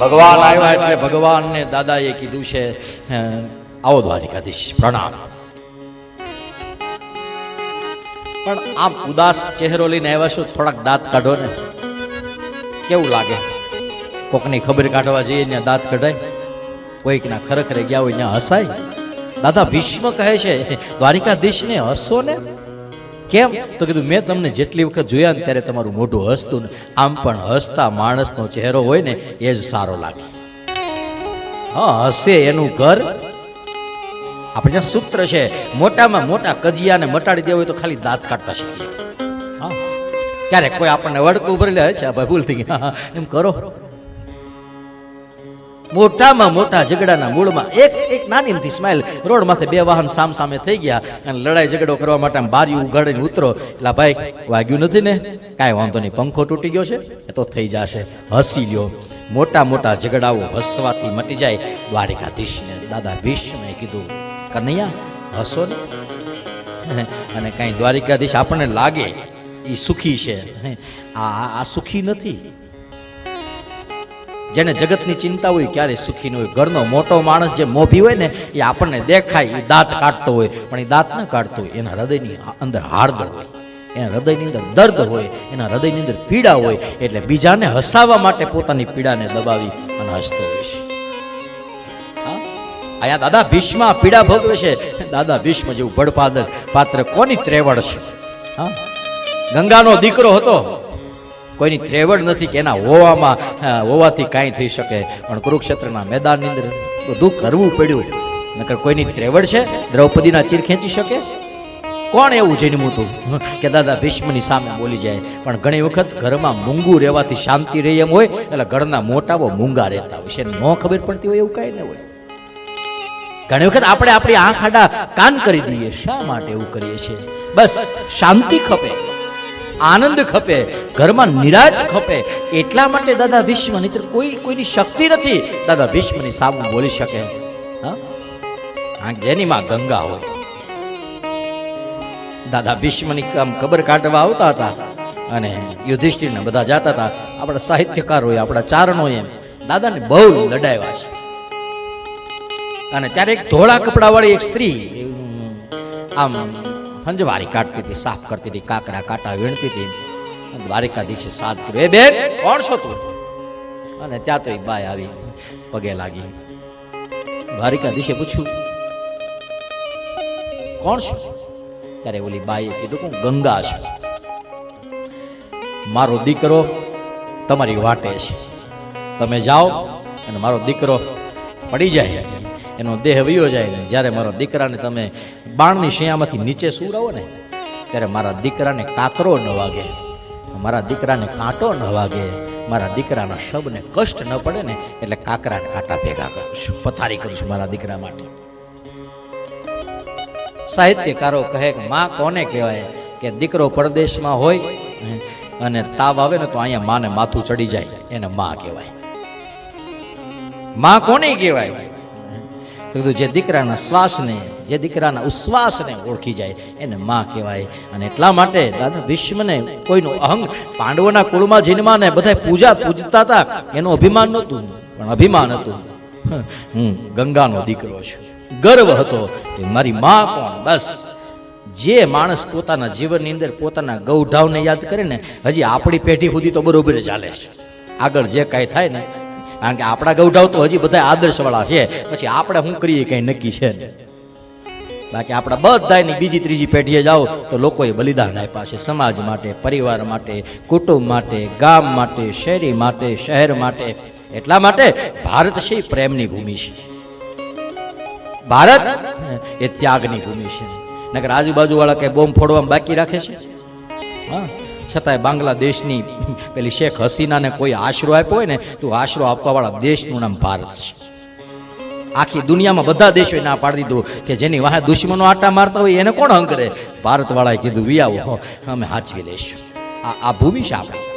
ભગવાન આવ્યા એટલે ભગવાનને દાદાએ કીધું છે આવો દ્વારિકાધીશ, પ્રણામ. પણ આમ ઉદાસ ચહેરો લઈને આવ્યા છો, થોડાક દાંત કાઢો ને. કેવું લાગે? કોકની ખબર કાઢવા જઈએ ને દાંત કઢાય. કોઈકના ખરેખરે ગયા હોય ને હસાય. દાદા ભીષ્મ કહે છે, દ્વારિકાધીશને હસો ને. કેમ? તો કીધું મેં તમને જેટલી વખત જોયા ને ત્યારે તમારું મોઢું હસતું ને આમ પણ હસતા માણસનો ચહેરો હોય ને એ જ સારો લાગે. હા હસે એનું ઘર. આપણે જ્યાં સૂત્ર છે મોટામાં મોટા કજિયાને મટાડી દેવા હોય તો ખાલી દાંત કાઢતા શીખીએ. ક્યારેક કોઈ આપણને વડકું ભરી લે છે ભાઈ ભૂલ થઈ હા, એમ કરો. મોટામાં મોટા ઝઘડાના મૂળમાં એક એક નાની નથી સ્માઇલ રોડ માથે બે વાહન સામ સામે થઈ ગયા અને લડાઈ ઝઘડો કરવા માટે બારી ઉગાડીને ઉતરો. એટલે ભાઈ, વાગ્યું નથી ને? કાંઈ વાંધો નહીં, પંખો તૂટી ગયો છે? એ તો થઈ જશે. હસી લ્યો. મોટા મોટા ઝઘડાઓ હસવાથી મટી જાય. દ્વારિકાધીશને, દાદા ભીષ્મે કીધું, કનૈયા, હસો ને? અને કાંઈ દ્વારિકાધીશ આપણને લાગે એ સુખી છે. આ- આ સુખી નથી. જેને જગતની ચિંતા હોય ક્યારે સુખી ન હોય. ઘરનો મોટો માણસ જે મોભી હોય ને, એ આપણને દેખાય, એ દાંત કાઢતો હોય. પણ એ દાંત ન કાઢતો હોય, એના હૃદયની અંદર હાર્દ હોય. એના હૃદયની અંદર દર્દ હોય, એના હૃદયની અંદર પીડા હોય, એટલે બીજાને હસાવવા માટે પોતાની પીડાને દબાવી અને હસતો હોય છે? અહીંયા દાદા ભીષ્મ પીડા ભોગવે છે. દાદા ભીષ્મ જેવું ભડપાદર પાત્ર કોની ત્રેવડ છે? હા? ગંગાનો દીકરો હતો. કોઈની ત્રેવડ નથી કે એના હોવામાં હોવાથી કાંઈ થઈ શકે. પણ કુરુક્ષેત્રના મેદાનની અંદર બધું કરવું પડ્યું. નકર કોઈની ત્રેવડ છે, દ્રૌપદીના ચીર ખેંચી શકે? કોણ એવું જન્મ્યું હતું કે દાદા ભીષ્મની સામે બોલી જાય. પણ ઘણી વખત ઘરમાં મૂંગું રહેવાથી શાંતિ રહી એમ હોય, એટલે ઘરના મોટાઓ મૂંગા રહેતા હોય છે. ન ખબર પડતી હોય એવું કાંઈ ન હોય. ઘણી વખત આપણે આપણી આંખ આડા કાન કરી દઈએ. શા માટે એવું કરીએ છીએ? બસ શાંતિ ખપે. આનંદ ખપે, ઘરમાં નિરાત ખપે. એટલા માટે દાદા ભીષ્મ, નહીતર કોઈ, કોઈની શક્તિ નથી. દાદા ભીષ્મની સામુ બોલી શકે. હા? જેની માં ગંગા હોય. દાદા ભીષ્મની આમ કબર કાઢવા આવતા હતા અને યુધિષ્ઠિરને બધા જાતા હતા. આપણા સાહિત્યકાર હોય આપણા ચારણો એમ દાદાને બહુ લડાવ્યા છે. અને ત્યારે એક ધોળા કપડાવાળી એક સ્ત્રી, આમ હંજવારી કાઢતી હતી, સાફ કરતી હતી, કાકરા કાંટા વીણતી હતી. દ્વારિકાધીશે સાથ કર્યો, એ બેન, કોણ છો તું? અને ત્યાં તો એક બાય આવી પગે લાગી. દ્વારિકાધીશે પૂછ્યું, કોણ છો? ત્યારે ઓલી બાઈએ કીધું કે, હું ગંગા છું. મારો દીકરો તમારી વાટે છે. તમે જાઓ અને મારો દીકરો પડી જાય. એનો દેહ વયો જાય ને, જ્યારે મારા દીકરાને તમે બાણની શિયામાંથી નીચે સુરાવો ને, ત્યારે મારા દીકરાને કાકરો ન વાગે, મારા દીકરાને કાંટો ન વાગે, મારા દીકરાના શબને કષ્ટ ન પડે ને, એટલે કાકરાને કાંટા ભેગા કરું. પથારી કરું મારા દીકરા માટે? સાહિત્યકારો કહે કે, માં કોને કહેવાય કે દીકરો પરદેશમાં હોય અને તાવ આવે ને તો અહીંયા માને માથું ચડી જાય, એને માં કહેવાય. માં કોને કહેવાય? કીધું જે દીકરાના શ્વાસને, જે દીકરાના ઉશ્વાસને ઓળખી જાય, એને માં કહેવાય. અને એટલા માટે દાદા ભીષ્મને કોઈનું અહંગ પાંડવોના કુળમાં જીનમાં ને બધા પૂજા પૂજતા હતા, એનું અભિમાન નહોતું, પણ અભિમાન હતું. હું ગંગાનો દીકરો છું. ગર્વ હતો મારી માં કોણ? બસ. જે માણસ પોતાના જીવનની અંદર પોતાના ગૌઢાવને યાદ કરે ને, હજી આપણી પેઢી સુધી તો બરોબર ચાલે છે. આગળ જે કાંઈ થાય ને કારણ કે આપણા ગૌઢાવ તો હજી બધા આદર્શવાળા છે. પછી આપણે શું કરીએ? કંઈ નક્કી છે બાકી આપણા બધાની બીજી ત્રીજી પેઢીએ જાઓ તો લોકોએ બલિદાન આપ્યા છે. સમાજ માટે, પરિવાર માટે, કુટુંબ માટે, ગામ માટે શેરી માટે, શહેર માટે. એટલા માટે ભારત છે પ્રેમની ભૂમિ છે. ભારત એ ત્યાગની ભૂમિ છે. નકર આજુબાજુ વાળા કઈ બોમ્બ ફોડવામાં બાકી રાખે છે? હા? છતાંય બાંગ્લાદેશની પેલી શેખ હસીનાને કોઈ આશરો આપ્યો હોય ને, તો આશરો આપવાવાળા દેશનું નામ ભારત છે. આખી દુનિયામાં બધા દેશોએ ના પાડી દીધું કે જેની વાહે દુશ્મનો આટા મારતા હોય એને કોણ હંગ કરે? ભારત કીધું, વી આવો, અમે હાચવી લઈશું. આ આ ભૂમિ છે આપણી.